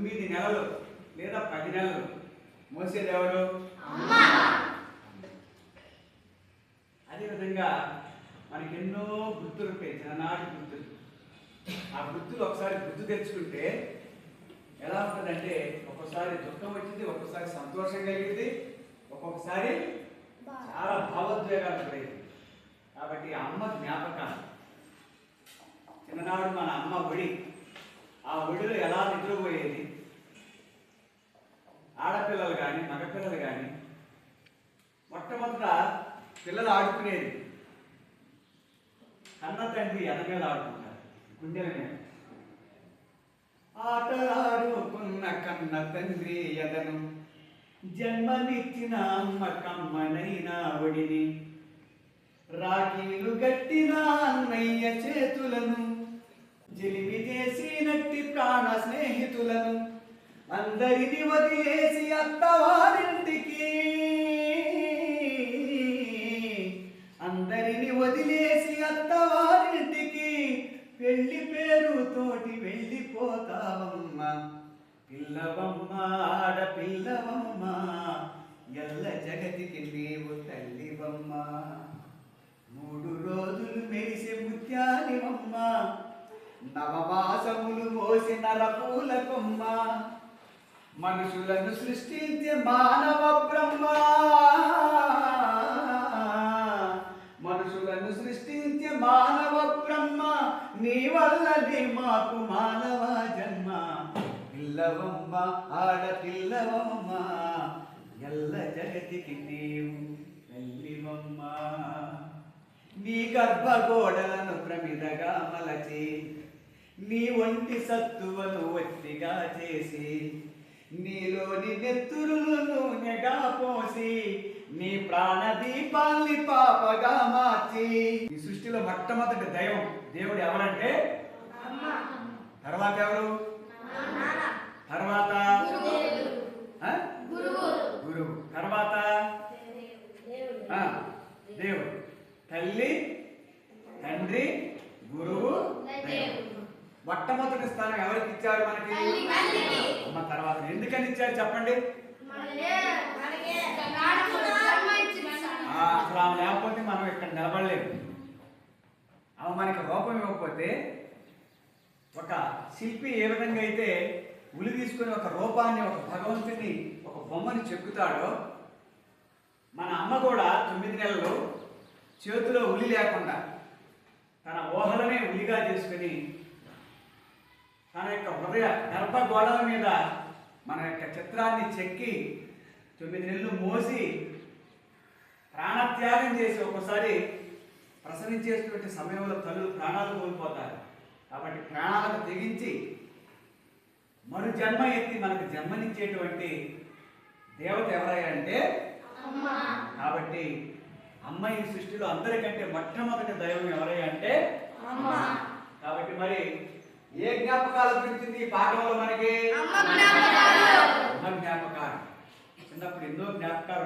తొమ్మిది నెలలు లేదా పది నెలలు. మోసేది ఎవరు అదేవిధంగా మనకి ఎన్నో గుర్తులు ఉంటాయి చిన్ననాటి గుర్తులు. ఆ గుర్తులు ఒకసారి గుర్తు తెచ్చుకుంటే ఎలా ఉంటుందంటే ఒక్కొక్కసారి దుఃఖం వచ్చింది ఒక్కొక్కసారి సంతోషం కలిగింది ఒక్కొక్కసారి చాలా భావోద్వేగాలు కలిగింది కాబట్టి అమ్మ జ్ఞాపకాలు చిన్ననాడు మన అమ్మ ఒడి ఆ ఒడిలో ఎలా నిద్రపోయేది ఆడపిల్లలు కానీ మగపిల్లలు కానీ మొట్టమొదట పిల్లలు ఆడుకునేది కన్న తండ్రి ఎద మీద ఆడుకుంటారు. గుండెల మీద ఆటలాడుకున్న కన్న తండ్రి ఎదను జన్మనిచ్చిన అమ్మ కమ్మనైన ఒడిని రాఖీలు గట్టిన అన్నయ్య చేతులను జిలిమి చేసినట్టి ప్రాణ స్నేహితులను అందరిని వదిలేసి అత్తవారింటికి. అందరిని వదిలేసి అత్తవారింటికి. పెళ్ళి పేరుతోటి వెళ్ళిపోతావమ్మ. పిల్లవమ్మ ఆడపిల్లవమ్మ ఎల్ల జగతికి నీవు తల్లివమ్మ. మూడు రోజులు మెరిసే ముత్యాలివమ్మ. నవవాసములు మోసిన నరపూల కొమ్మ మనుషులను సృష్టించే మానవ బ్రహ్మ. మనుషులను సృష్టించే మానవ బ్రహ్మ నీ వల్లనే మాకు మానవ జన్మ. పిల్లవమ్మ ఆడపిల్లవమ్మ ఎల్ల జగతికి నీవు తల్లివమ్మ నీ గర్భగోడలను ప్రమిదగా మలచి నీ ఒంటి సత్తువను ఒత్తిగా చేసి నీలోని నెత్తురులు నూనెగా పోసి నీ ప్రాణ దీపాల్ని పాపగా మార్చి. ఈ సృష్టిలో మొట్టమొదటి దైవం దేవుడు ఎవరంటే? తర్వాత ఎవరు? తర్వాత? గురువు. తర్వాత? దేవుడు. తల్లి తండ్రి గురువు దైవం మొట్టమొదటి స్థానం ఎవరికి ఇచ్చారు మనకి? అమ్మ తర్వాత ఎందుకని ఇచ్చారు చెప్పండి? అసలు ఆమె లేకపోతే మనం ఇక్కడ నిలబడలేము. ఆమె మనకి రూపం ఇవ్వకపోతే ఒక శిల్పి ఏ విధంగా అయితే ఉలి తీసుకొని ఒక రూపాన్ని ఒక భగవంతుని ఒక బొమ్మని చెక్కుతాడో మన అమ్మ కూడా తొమ్మిది నెలలు చేతిలో ఉలి లేకుండా తన ఊహలనే ఉలిగా చేసుకుని తన యొక్క హృదయ గర్భగోడల మీద మన యొక్క చిత్రాన్ని చెక్కి తొమ్మిది నెలలు మోసి ప్రాణత్యాగం చేసి ఒక్కోసారి ప్రసవించేటువంటి సమయంలో తల్లులు ప్రాణాలు కోల్పోతారు. కాబట్టి ప్రాణాలకు తెగించి మరు జన్మ ఎత్తి మనకు జన్మనిచ్చేటువంటి దేవత ఎవరయ్యా అంటే? కాబట్టి అమ్మ ఈ సృష్టిలో అందరికంటే మొట్టమొదటి దైవం ఎవరయ్యా అంటే? కాబట్టి మరి ఏ జ్ఞాపకాల గురించి ఈ పాఠంలో మనకి? జ్ఞాపకాలు. చిన్నప్పుడు ఎన్నో జ్ఞాపకాలు